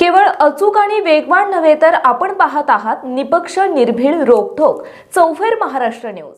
केवळ अचूक आणि वेगवान नव्हे तर आपण पाहत आहात निपक्ष निर्भीड रोखोक चौफेर महाराष्ट्र न्यूज.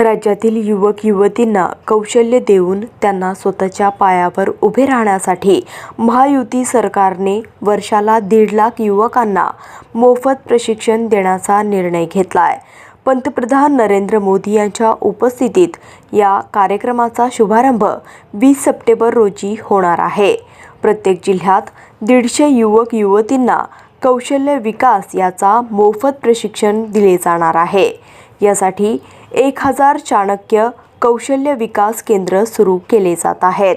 राज्यातील युवक युवतींना कौशल्य देऊन त्यांना स्वतःच्या पायावर उभे राहण्यासाठी महायुती सरकारने वर्षाला दीड लाख युवकांना मोफत प्रशिक्षण देण्याचा निर्णय घेतला आहे पंतप्रधान नरेंद्र मोदी यांच्या उपस्थितीत या कार्यक्रमाचा शुभारंभ वीस सप्टेंबर रोजी होणार आहे. प्रत्येक जिल्ह्यात दीडशे युवक युवतींना कौशल्य विकास याचा मोफत प्रशिक्षण दिले जाणार आहे. यासाठी एक हजार चाणक्य कौशल्य विकास केंद्र सुरू केले जात आहेत.